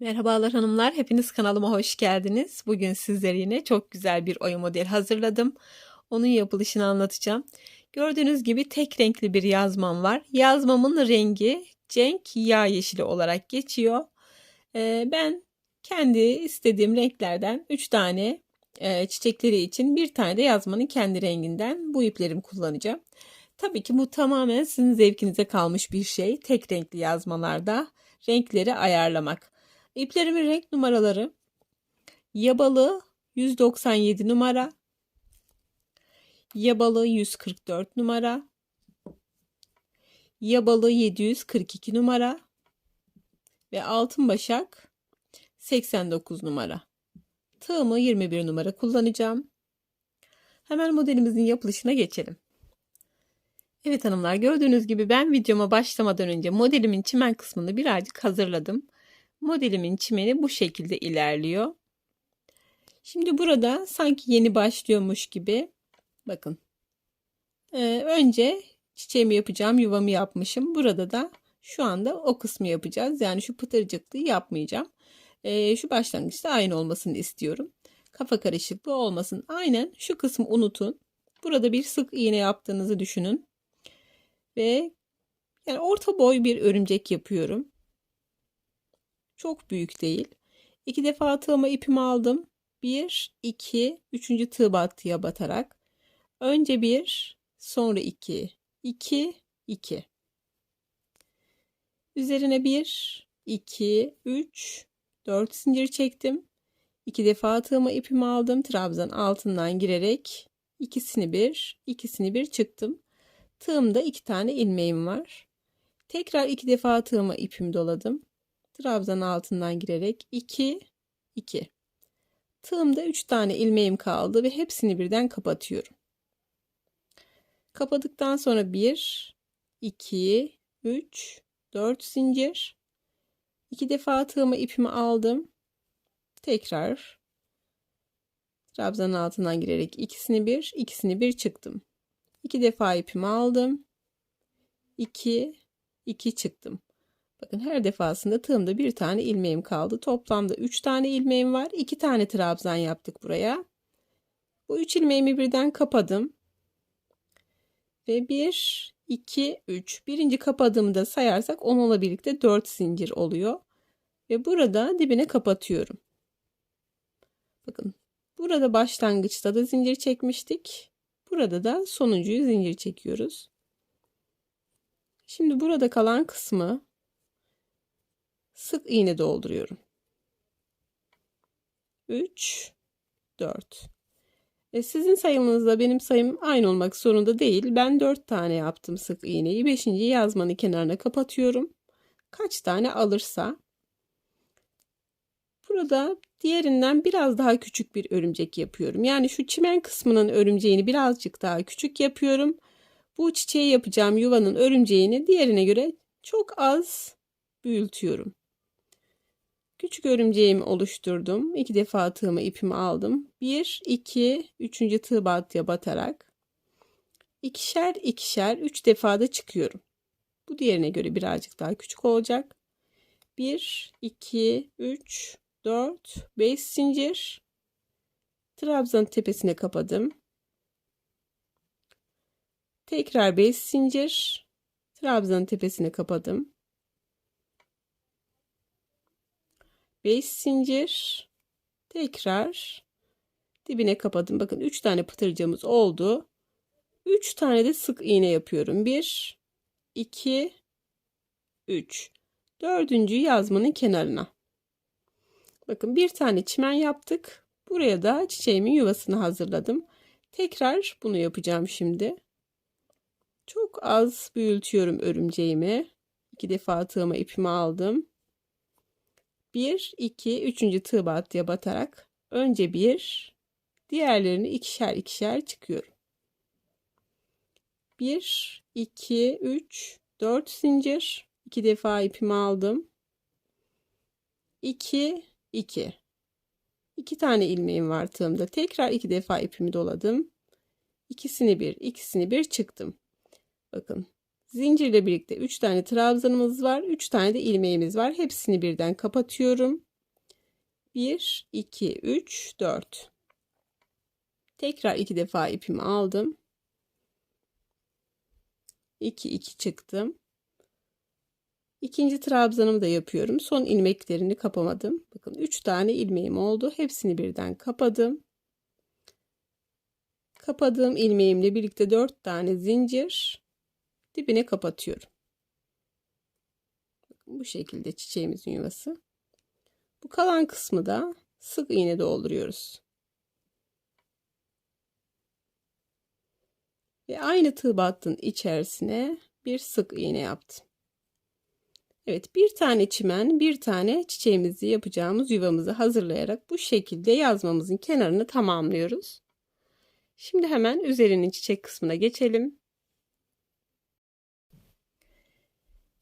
Merhabalar hanımlar, hepiniz kanalıma hoş geldiniz. Bugün sizlere yine çok güzel bir oyun model hazırladım. Onun yapılışını anlatacağım. Gördüğünüz gibi tek renkli bir yazmam var. Yazmamın rengi cenk yağ yeşili olarak geçiyor. Ee, ben kendi istediğim renklerden 3 tane e, çiçekleri için bir tane de yazmanın kendi renginden bu iplerimi kullanacağım. Tabii ki bu tamamen sizin zevkinize kalmış bir şey. Tek renkli yazmalarda renkleri ayarlamak. İplerimin renk numaraları yabalı 197 numara, yabalı 144 numara, yabalı 742 numara ve altın başak 89 numara. Tığımı 21 numara kullanacağım. Hemen modelimizin yapılışına geçelim. Evet hanımlar gördüğünüz gibi ben videoma başlamadan önce modelimin çimen kısmını birazcık hazırladım. Modelimin çimeni bu şekilde ilerliyor. Şimdi burada sanki yeni başlıyormuş gibi bakın. Ee, önce çiçeğimi yapacağım yuvamı yapmışım. Burada da şu anda o kısmı yapacağız. Yani şu pıtırcıklığı yapmayacağım. Ee, şu başlangıçta aynı olmasını istiyorum. Kafa karışıklığı olmasın. Aynen şu kısmı unutun. Burada bir sık iğne yaptığınızı düşünün. Ve yani orta boy bir örümcek yapıyorum. Çok büyük değil. İki defa tığıma ipimi aldım. Bir, iki, üçüncü tığ battıya batarak. Önce bir, sonra iki, iki, iki. Üzerine bir, iki, üç, dört zincir çektim. İki defa tığıma ipimi aldım. Trabzan altından girerek ikisini bir, ikisini bir çıktım. Tığımda iki tane ilmeğim var. Tekrar iki defa tığıma ipimi doladım trabzan altından girerek 2 2 tığımda 3 tane ilmeğim kaldı ve hepsini birden kapatıyorum. Kapadıktan sonra 1 2 3 4 zincir. 2 defa tığıma ipimi aldım. Tekrar trabzan altından girerek ikisini bir ikisini bir çıktım. 2 defa ipimi aldım. 2 2 çıktım Bakın her defasında tığımda bir tane ilmeğim kaldı. Toplamda 3 tane ilmeğim var. 2 tane trabzan yaptık buraya. Bu 3 ilmeğimi birden kapadım. Ve 1, 2, 3. Birinci kapadığımda sayarsak 10 ile birlikte 4 zincir oluyor. Ve burada dibine kapatıyorum. Bakın burada başlangıçta da zincir çekmiştik. Burada da sonuncuyu zincir çekiyoruz. Şimdi burada kalan kısmı sık iğne dolduruyorum. 3 4 e sizin sayımınızla benim sayım aynı olmak zorunda değil. Ben 4 tane yaptım sık iğneyi. 5. yazmanın kenarına kapatıyorum. Kaç tane alırsa. Burada diğerinden biraz daha küçük bir örümcek yapıyorum. Yani şu çimen kısmının örümceğini birazcık daha küçük yapıyorum. Bu çiçeği yapacağım yuvanın örümceğini diğerine göre çok az büyütüyorum. Küçük örümceğimi oluşturdum. İki defa tığımı ipimi aldım. Bir, iki, üçüncü tığ battıya batarak ikişer ikişer üç defa da çıkıyorum. Bu diğerine göre birazcık daha küçük olacak. Bir, iki, üç, dört, beş zincir. Trabzan tepesine kapadım. Tekrar beş zincir. Trabzan tepesine kapadım. 5 zincir tekrar dibine kapadım. Bakın 3 tane pıtırcığımız oldu. 3 tane de sık iğne yapıyorum. 1 2 3 dördüncü yazmanın kenarına. Bakın bir tane çimen yaptık. Buraya da çiçeğimin yuvasını hazırladım. Tekrar bunu yapacağım şimdi. Çok az büyütüyorum örümceğimi. İki defa tığıma ipimi aldım. 1, 2, 3. tığ battıya batarak önce bir, diğerlerini ikişer ikişer çıkıyorum. 1, 2, 3, 4 zincir. 2 defa ipimi aldım. 2, 2. 2 tane ilmeğim var tığımda. Tekrar 2 defa ipimi doladım. İkisini bir, ikisini bir çıktım. Bakın Zincirle birlikte 3 tane trabzanımız var. 3 tane de ilmeğimiz var. Hepsini birden kapatıyorum. 1, 2, 3, 4. Tekrar iki defa ipimi aldım. 2, 2 çıktım. İkinci trabzanımı da yapıyorum. Son ilmeklerini kapamadım. Bakın 3 tane ilmeğim oldu. Hepsini birden kapadım. Kapadığım ilmeğimle birlikte 4 tane zincir dibine kapatıyorum. Bu şekilde çiçeğimizin yuvası. Bu kalan kısmı da sık iğne dolduruyoruz. Ve aynı tığ battığın içerisine bir sık iğne yaptım. Evet bir tane çimen bir tane çiçeğimizi yapacağımız yuvamızı hazırlayarak bu şekilde yazmamızın kenarını tamamlıyoruz. Şimdi hemen üzerinin çiçek kısmına geçelim.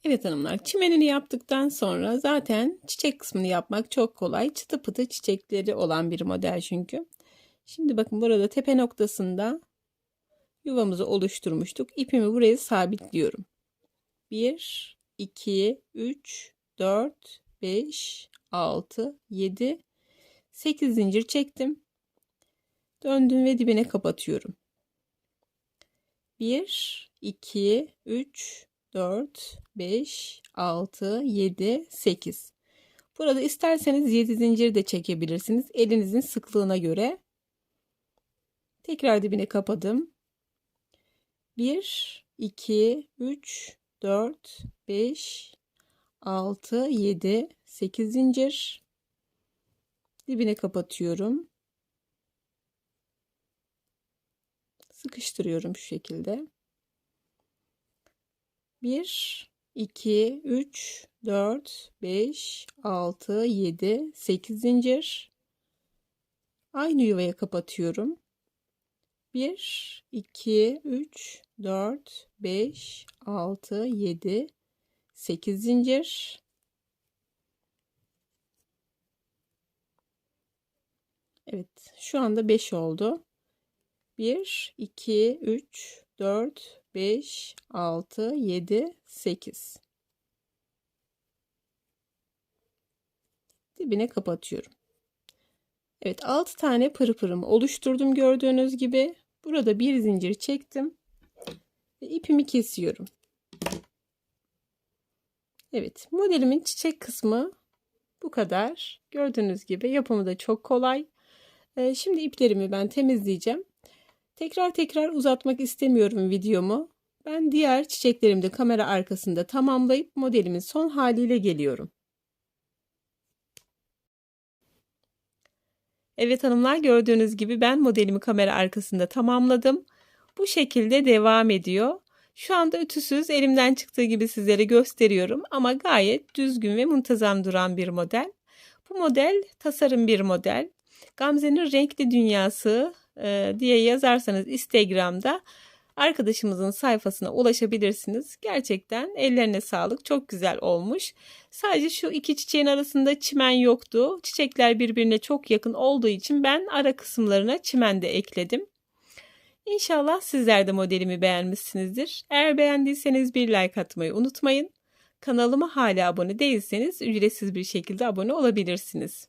Evet hanımlar çimenini yaptıktan sonra zaten çiçek kısmını yapmak çok kolay. Çıtı pıtı çiçekleri olan bir model çünkü. Şimdi bakın burada tepe noktasında yuvamızı oluşturmuştuk. İpimi buraya sabitliyorum. 1, 2, 3, 4, 5, 6, 7, 8 zincir çektim. Döndüm ve dibine kapatıyorum. 1, 2, 3, 4, 5, 6, 7, 8. Burada isterseniz 7 zincir de çekebilirsiniz. Elinizin sıklığına göre. Tekrar dibine kapadım. 1, 2, 3, 4, 5, 6, 7, 8 zincir. Dibine kapatıyorum. Sıkıştırıyorum şu şekilde. 1, 2, 3, 4, 5, 6, 7, 8 zincir. Aynı yuvaya kapatıyorum. 1, 2, 3, 4, 5, 6, 7, 8 zincir. Evet şu anda 5 oldu. 1, 2, 3, 4, 5, 6, 7, 8. Dibine kapatıyorum. Evet 6 tane pırpırımı oluşturdum gördüğünüz gibi. Burada bir zincir çektim. Ve ipimi kesiyorum. Evet modelimin çiçek kısmı bu kadar. Gördüğünüz gibi yapımı da çok kolay. Ee, şimdi iplerimi ben temizleyeceğim. Tekrar tekrar uzatmak istemiyorum videomu. Ben diğer çiçeklerimi de kamera arkasında tamamlayıp modelimin son haliyle geliyorum. Evet hanımlar gördüğünüz gibi ben modelimi kamera arkasında tamamladım. Bu şekilde devam ediyor. Şu anda ütüsüz elimden çıktığı gibi sizlere gösteriyorum ama gayet düzgün ve muntazam duran bir model. Bu model tasarım bir model. Gamze'nin renkli dünyası e, diye yazarsanız Instagram'da arkadaşımızın sayfasına ulaşabilirsiniz. Gerçekten ellerine sağlık. Çok güzel olmuş. Sadece şu iki çiçeğin arasında çimen yoktu. Çiçekler birbirine çok yakın olduğu için ben ara kısımlarına çimen de ekledim. İnşallah sizler de modelimi beğenmişsinizdir. Eğer beğendiyseniz bir like atmayı unutmayın. Kanalıma hala abone değilseniz ücretsiz bir şekilde abone olabilirsiniz.